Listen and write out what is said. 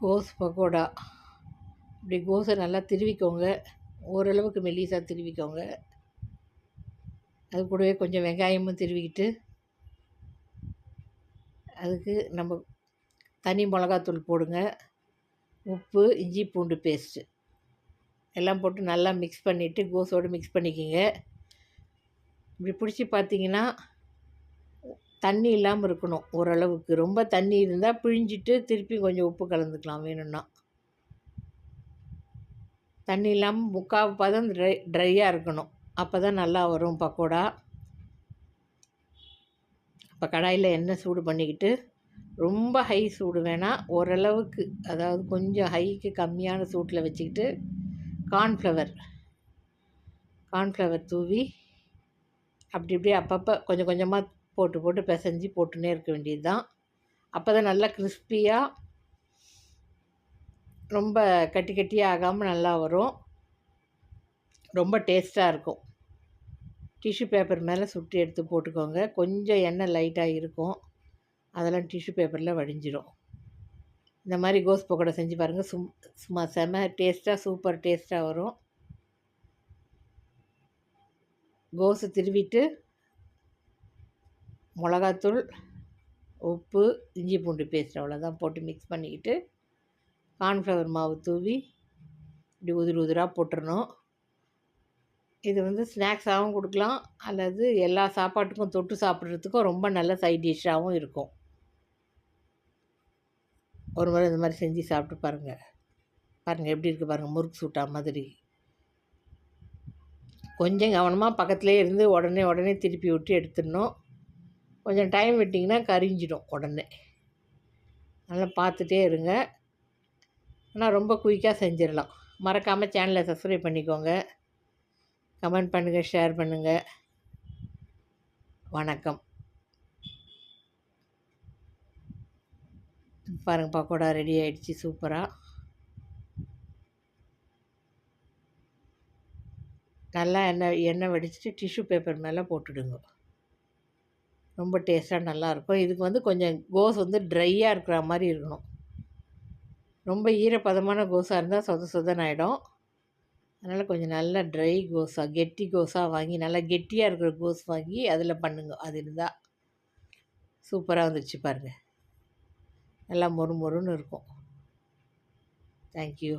கோஸ் பக்கோடா இப்படி கோஸை நல்லா திருவிக்கோங்க. ஓரளவுக்கு மெல்லிசாக திருவிக்கோங்க. அது கூடவே கொஞ்சம் வெங்காயமும் திருவிக்கிட்டு அதுக்கு நம்ம தனி மிளகாத்தூள் போடுங்க. உப்பு இஞ்சி பூண்டு பேஸ்ட்டு. எல்லாம் போட்டு நல்லா மிக்ஸ் பண்ணிவிட்டு கோஸோடு மிக்ஸ் பண்ணிக்கிங்க. இப்படி பிடிச்சி பார்த்தீங்கன்னா தண்ணி இல்லாமல் இருக்கணும். ஓரளவுக்கு. ரொம்ப தண்ணி இருந்தால் பிழிஞ்சிட்டு திருப்பி கொஞ்சம் உப்பு கலந்துக்கலாம். வேணும்னா. தண்ணி இல்லாமல் முக்கால் பதம் ட்ரை ட்ரையாக இருக்கணும். அப்போ தான் நல்லா வரும் பக்கோடா. இப்போ கடாயில் எண்ணெய் சூடு பண்ணிக்கிட்டு ரொம்ப ஹை சூடு வேணாம் ஓரளவுக்கு அதாவது கொஞ்சம் ஹைக்கு கம்மியான சூட்டில் வச்சுக்கிட்டு கார்ன்ஃப்ளவர் கார்ன்ஃப்ளவர் தூவி அப்படி இப்படி அப்பப்போ கொஞ்சம் கொஞ்சமாக போட்டு போட்டு பிசைஞ்சு போட்டுன்னே இருக்க வேண்டியது தான் அப்போ தான் நல்லா கிறிஸ்பியாக ரொம்ப கட்டி கட்டியாக ஆகாமல் நல்லா வரும். ரொம்ப டேஸ்ட்டாக இருக்கும். டிஷ்யூ பேப்பர் மேலே சுட்டி எடுத்து போட்டுக்கோங்க. கொஞ்சம் எண்ணெய் லைட்டாக இருக்கும். அதெல்லாம் டிஷ்யூ பேப்பரில் வடிஞ்சிடும் இந்த மாதிரி கோஸ் பக்கோடா செஞ்சு பாருங்கள் சும் சும்மா செம டேஸ்ட்டாக சூப்பர் டேஸ்ட்டாக வரும். கோஸை திருவிட்டு மிளகாத்தூள் உப்பு இஞ்சி பூண்டு பேஸ்ட் அவ்வளோதான் போட்டு மிக்ஸ் பண்ணிக்கிட்டு கார்ன்ஃப்ளவர் மாவு தூவி இப்படி உதிர் உதிராக போட்டுடணும் இது வந்து ஸ்நாக்ஸாகவும் கொடுக்கலாம். அல்லது எல்லா சாப்பாட்டுக்கும் தொட்டு சாப்பிட்றதுக்கும் ரொம்ப நல்ல சைட் டிஷ்ஷாகவும் இருக்கும். ஒரு முறை இந்த மாதிரி செஞ்சு சாப்பிட்டு பாருங்கள் பாருங்கள் எப்படி இருக்குது பாருங்கள் முறுக்கு சூட்டா மாதிரி. கொஞ்சம் கவனமாக பக்கத்துலேயே இருந்து உடனே உடனே திருப்பி விட்டு எடுத்துடணும். கொஞ்சம் டைம் விட்டிங்கன்னா கரிஞ்சிடும் உடனே. நல்லா பார்த்துட்டே இருங்க. ஆனால் ரொம்ப குயிக்காக செஞ்சிடலாம். மறக்காமல் சேனலை சப்ஸ்கிரைப் பண்ணிக்கோங்க. கமெண்ட் பண்ணுங்கள் ஷேர் பண்ணுங்கள் வணக்கம். பாருங்கள் பக்கோடா ரெடி ஆகிடுச்சி சூப்பராக நல்லா எண்ணெய் எண்ணெய் வடிச்சிட்டு டிஷ்யூ பேப்பர் மேலே போட்டுடுங்க. ரொம்ப டேஸ்ட்டாக நல்லாயிருக்கும் இதுக்கு வந்து கொஞ்சம் கோஸ் வந்து ட்ரையாக இருக்கிற மாதிரி இருக்கணும். ரொம்ப ஈரப்பதமான கோஸாக இருந்தால் சொத சொதன் ஆகிடும் அதனால் கொஞ்சம் நல்லா ட்ரை கோஸாக கெட்டி கோஸாக வாங்கி நல்லா கெட்டியாக இருக்கிற கோஸ் வாங்கி அதில் பண்ணுங்க. அது இருந்தால் சூப்பராக வந்துடுச்சு பாருங்கள் நல்லா மொறு மொறுன்னு இருக்கும். தேங்க்யூ